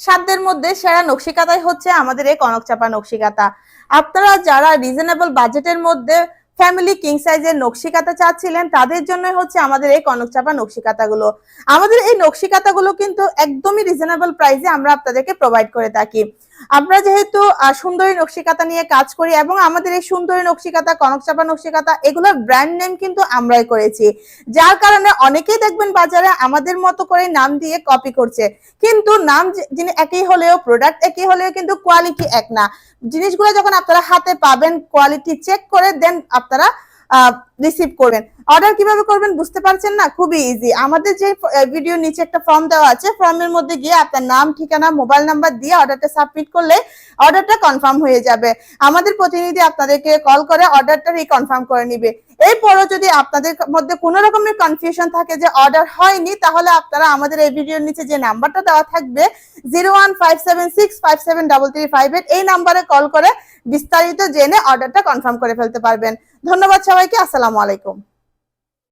সাধ্যের মধ্যে সেরা নকশিকাতাই হচ্ছে আমাদের এই কনক চাপা নকশিকাতা। আপনারা যারা রিজনেবল বাজেটের মধ্যে ফ্যামিলি কিং সাইজের নকশিকাতা চাচ্ছিলেন, তাদের জন্য হচ্ছে আমাদের এই কনক চাপা নকশিকাতাগুলো। আমাদের এই নকশিকাতাগুলো কিন্তু একদমই রিজনেবল প্রাইসে আমরা আপনাদেরকে প্রোভাইড করে থাকি। আমরা যেহেতু সুন্দরী নকশিকাতা নিয়ে কাজ করি এবং আমাদের এই সুন্দরী নকশিকাতা কনক চাপা নকশিকাতা, এগুলোর ব্র্যান্ড নেম কিন্তু আমরাই করেছি। যার কারণে অনেকেই দেখবেন বাজারে আমাদের মতো করে নাম দিয়ে কপি করছে। কিন্তু নাম যিনি একই হলেও প্রোডাক্ট একই হলেও কিন্তু কোয়ালিটি এক না। জিনিসগুলো যখন আপনারা হাতে পাবেন কোয়ালিটি চেক করে দেন আপনারা রিসিভ করবেন। অর্ডার কীভাবে করবেন বুঝতে পারছেন না? খুবই ইজি আমাদের যে ভিডিও নিচে একটা ফর্ম দেওয়া আছে ফর্মের মধ্যে গিয়ে আপনার নাম, ঠিকানা মোবাইল নাম্বার দিয়ে অর্ডারটা সাবমিট করলে অর্ডারটা কনফার্ম হয়ে যাবে। আমাদের প্রতিনিধি আপনাদেরকে কল করে অর্ডারটা রিকনফার্ম করে নিবে। এরপরও যদি আপনাদের মধ্যে কোনো রকমের কনফিউশন থাকে যে অর্ডার হয়নি, তাহলে আপনারা আমাদের এই ভিডিওর নিচে যে নাম্বারটা দেওয়া থাকবে zero one five seven six five seven double three five eight এই নাম্বারে কল করে বিস্তারিত জেনে অর্ডারটা কনফার্ম করে ফেলতে পারবেন। ধন্যবাদ সবাইকে আসসালামু আলাইকুম।